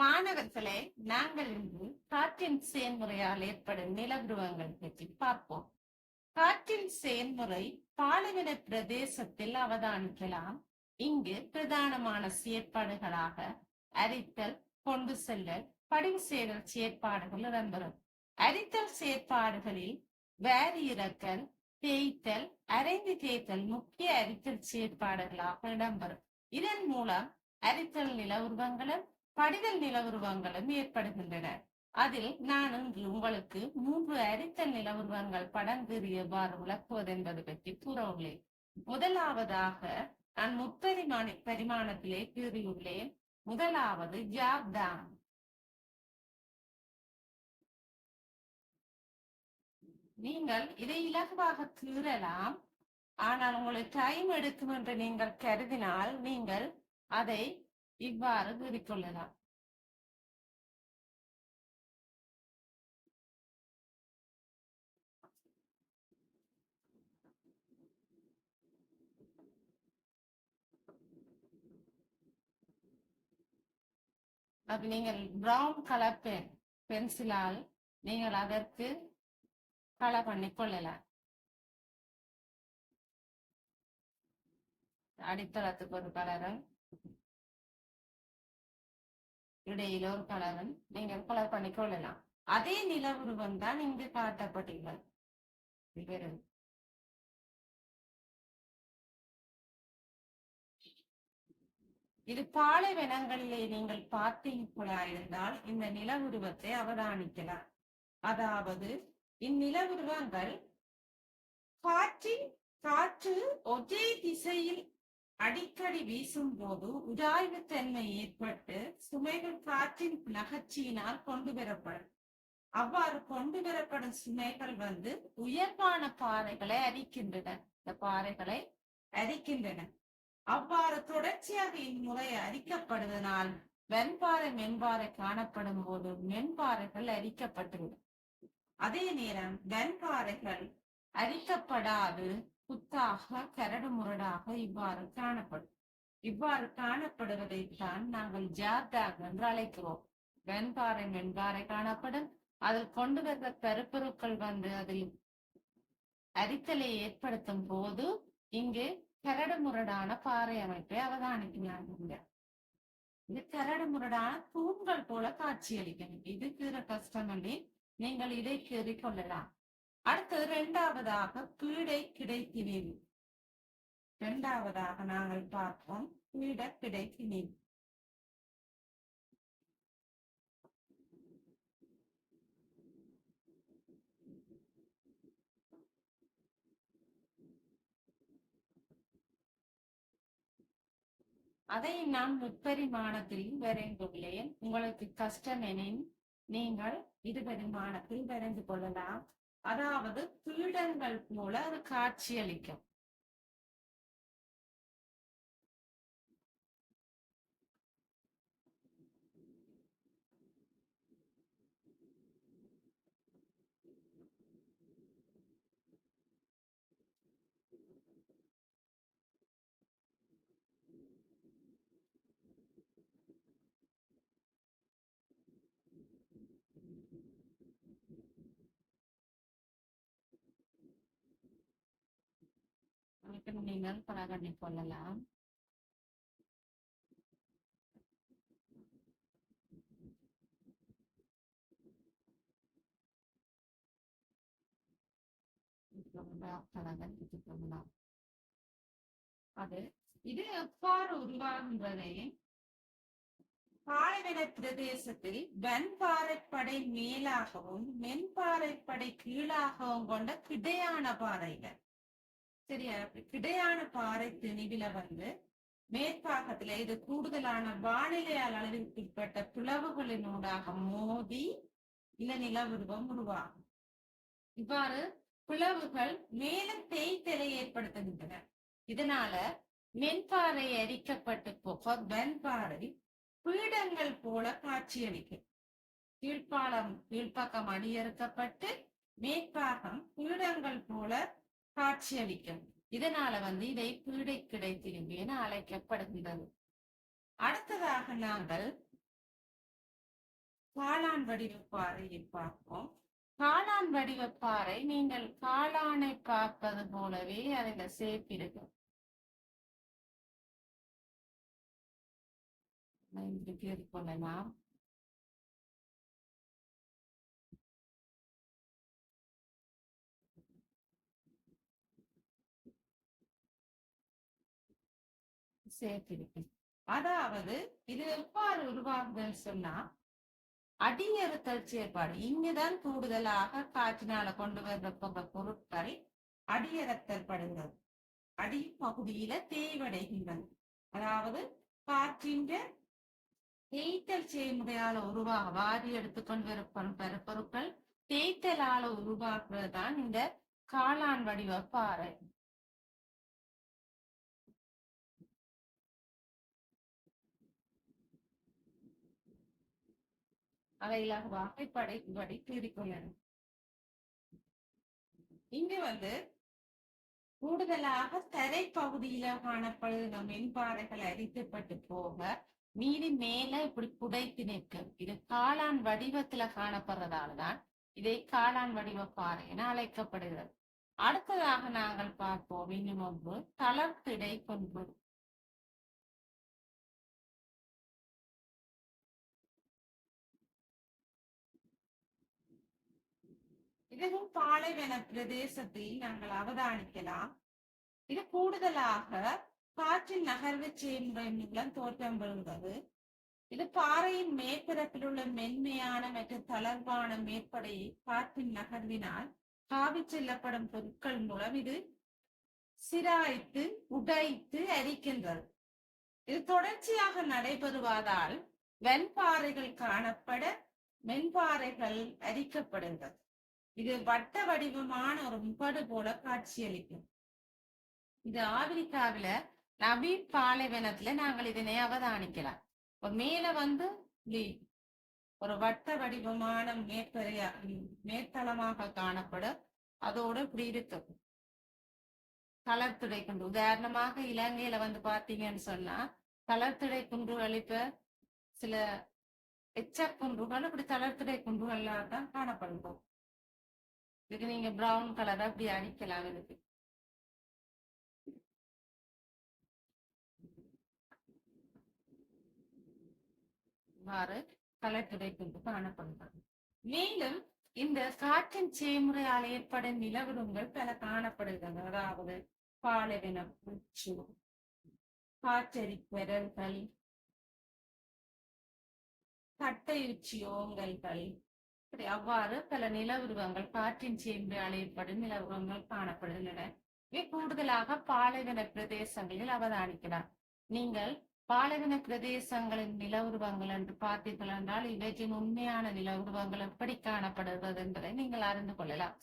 மாணவர்களே நாங்கள் இன்று காற்றின் செயல்முறையால் ஏற்படும் நிலவுருவங்கள் பற்றி பார்ப்போம். காற்றின் செயல்முறை பாலைவன பிரதேசத்தில் அவதானிக்கலாம். இங்கு பிரதானமான செயற்பாடுகளாக அரித்தல் கொண்டு செல்லல் படிவு செய்தல் செயற்பாடுகள் இடம்பெறும். அரித்தல் செயற்பாடுகளில் வேறு இறக்கல் தேய்த்தல் அரைந்து தேய்த்தல் முக்கிய அரித்தல் செயற்பாடுகளாக இடம்பெறும். இதன் மூலம் அரித்தல் நில உருவங்களும் படிதல் நில உருவங்களும் ஏற்படுகின்றன. அதில் நான் இன்று உங்களுக்கு மூன்று அரித்தல் நில உருவங்கள் படங்கீறி எவ்வாறு விளக்குவது என்பது பற்றி கூற உள்ளேன். முதலாவதாக நான் முப்பரிமாண பரிமாணத்திலே கீறியுள்ளேன். முதலாவது ஜாப்தான் நீங்கள் இதை இலகுவாக கீறலாம். ஆனால் உங்களுக்கு டைம் எடுக்கும் என்று நீங்கள் கருதினால் நீங்கள் அதை இவ்வாறு கீறிக்கொள்ளலாம் அப்ப நீங்கள் பிரவுன் கலர் பென் பென்சிலால் நீங்கள் அதற்கு கலர் பண்ணி கொள்ளலாம். அடித்தளத்துக்கு ஒரு கலரும் இடையில ஒரு கலரும் நீங்கள் கலர் பண்ணிக்கொள்ளலாம் அதே நில உருவம் தான் இங்கு காட்டப்பட்டுள்ளது. இது இது பாலைவனங்களிலே நீங்கள் பார்த்தீர்களா இருந்தால் இந்த நில உருவத்தை அவதானிக்கலாம். அதாவது இந்நில உருவங்கள் காற்றின் காற்று ஒரே திசையில் அடிக்கடி வீசும் போது உராய்வு தன்மை ஏற்பட்டு சுமைகள் காற்றின் நகர்ச்சியினால் கொண்டு வரப்படும். அவ்வாறு கொண்டு வரப்படும் சுமைகள் வந்து உயர்வான பாறைகளை அரிக்கின்றன இந்த பாறைகளை அரிக்கின்றன அவ்வாறு தொடர்ச்சியாக இம்முறை அரிக்கப்படுவதனால் வெண்பாறை மென்பாறை காணப்படும் போது மென்பாறைகள் அரிக்கப்பட்டுவிடும் அதே நேரம் வெண்பாறைகள் அரிக்கப்படாது குத்தாக கரடு முரடாக இவ்வாறு காணப்படும். இவ்வாறு காணப்படுவதைத்தான் நாங்கள் ஜார்டாக் என்று அழைக்கிறோம். வெண்பாறை மென்பாறை காணப்படும். அதில் கொண்டு வந்த கருப்பொருட்கள் வந்து அதில் அரித்தலை ஏற்படுத்தும் போது இங்கு கரடு முரடான பாறை அமைப்பை அவதானிக்கிறாங்க. இது கரடு முரடான தூண்கள் போல காட்சியளிக்கணும் இது கீற கஷ்டமல்லி நீங்கள் இதை கீறி கொள்ளலாம். அடுத்து இரண்டாவதாக பீடை கிடைத்தினேன் இரண்டாவதாக நாங்கள் பார்ப்போம். பீட கிடைத்தினேன் அதை நான் முப்பரிமாணத்தில் வரைந்துள்ளேன். உங்களுக்கு கஷ்டம் எனின் நீங்கள் இருபரிமாணத்தில் வரைந்து கொள்ளலாம். அதாவது பீடங்கள் போல அது காட்சியளிக்கும் அதுக்கு நீங்கள் பலகண்ணி கொள்ளலாம். பலகன் அது இது எவ்வாறு உருவாகின்றதே பாலைவன பிரதேசத்தில் வெண்பாறைப்படை மேலாகவும் மென்பாறைப்படை கீழாகவும் கொண்ட கிடையான பாறைகள். சரியா கிடையான பாறை திணிவில வந்து மேற்பாகத்துல இது கூடுதலான வானிலையால் அளவிற்குட்பட்ட பிளவுகளினூடாக மோதி இல்ல நிலவுருவம் உருவாகும். இவ்வாறு பிளவுகள் மேலும் தேய்த்தலை ஏற்படுத்துகின்றன. இதனால மென்பாறை அரிக்கப்பட்டு போக வெண்பாறை பீடங்கள் போல காட்சியளிக்கும். கீழ்ப்பாலம் கீழ்ப்பக்கம் அடியறுக்கப்பட்டு மேற்பாகம் பீடங்கள் போல காட்சியளிக்கும். இதனால வந்து இதை பீடை கிடை என அழைக்கப்படுகின்றது. அடுத்ததாக நாங்கள் காளான் வடிவ பாறையை பார்ப்போம். காளான் வடிவ பாறை நீங்கள் காளானை பார்ப்பது போலவே அதில் சேர்ப்பிருக்கும் இருக்கிறது போல நாம் சேர்த்திருக்கும் அதாவது இது எவ்வாறு உருவாகுதுன்னு சொன்னா அடியறுத்தல் செயற்பாடு இங்குதான் கூடுதலாக காற்றினால கொண்டு வந்த பொருட்களை அடியறுத்தல் படுகிறது. அடி பகுதியில தேய்வடைகின்றது. அதாவது காற்றின் தேய்த்தல் செய்முறையால உருவாக வாரி எடுத்துக்கொண்டு வரப்படும் பெறப்பொருட்கள் தேய்த்தலால உருவாக்குறது தான் இந்த காளான் வடிவ பாறை. அவையிலாக வகைப்படை கூறிக்கொள்ளணும் இங்கு வந்து கூடுதலாக தரை பகுதியில காணப்படுகிற மென்பாறைகள் அரிக்கப்பட்டு போக மீறி மேல இப்படி புடைத்து நிற்கும் இது காளான் வடிவத்துல காணப்படுறதாலதான் இதை காளான் வடிவ பாறை என அழைக்கப்படுகிறது. அடுத்ததாக நாங்கள் பார்ப்போம். இன்னும் ஒன்று தளர்த்திடை கொண்டு இதுவும் பாலைவன பிரதேசத்தில் நாங்கள் அவதானிக்கலாம். இது கூடுதலாக காற்றின் நகர்வு செயல்முறை மூலம் தோற்றம் பெறுகிறது. இது பாறையின் மேற்பரப்பில் உள்ள மென்மையான மற்றும் தளர்வான மேற்படையை காற்றின் நகர்வினால் காவி செல்லப்படும் பொருட்கள் மூலம் இது சிராய்த்து உடைத்து அரிக்கின்றது இது தொடர்ச்சியாக நடைபெறுவதால் வெண்பாறைகள் காணப்பட மென்பாறைகள் அரிக்கப்படுகிறது இது வட்ட வடிவமான ஒரு முப்படு போல காட்சியளிக்கும். இது ஆப்பிரிக்காவில நபி பாலைவனத்துல நாங்கள் இதனை அவதானிக்கலாம். ஒரு மேல வந்து ஒரு வட்ட வடிவமான மேற்பறையா மேத்தளமாக காணப்படும் அதோட இப்படி இருக்கும். கலர்த்துடை குன்று உதாரணமாக இலங்கையில வந்து பாத்தீங்கன்னு சொன்னா கலர்த்துடை குன்றுகள் இப்ப சில எச்ச குன்றுகள் இப்படி தளர்த்துடை குன்றுகள்லாம் தான் காணப்படும் இதுக்கு நீங்க ப்ரௌன் கலரா அப்படி அடிக்கலாம் இதுக்கு இவ்வாறு கலர் குன்று காணப்படுகிறது. மேலும் இந்த காற்றின் செய்முறையால் ஏற்படும் நிலவரங்கள் பல காணப்படுகிறது அதாவது பாலவின பூச்சு காற்றறி பெறல்கள் கட்டையுச்சி ஓங்கல்கள் அவ்வாறு பல நில உருவங்கள் காற்றின் சேர்ந்து செயல்முறையால் நில உருவங்கள் காணப்படுகின்றன. இவை கூடுதலாக பாலைவன பிரதேசங்களில் அவதானிக்கலாம் நீங்கள் பாலைவன பிரதேசங்களின் நில உருவங்கள் என்று பார்த்தீர்கள் என்றால் இவற்றின் உண்மையான நில உருவங்கள் எப்படி காணப்படுவது என்பதை நீங்கள் அறிந்து கொள்ளலாம்.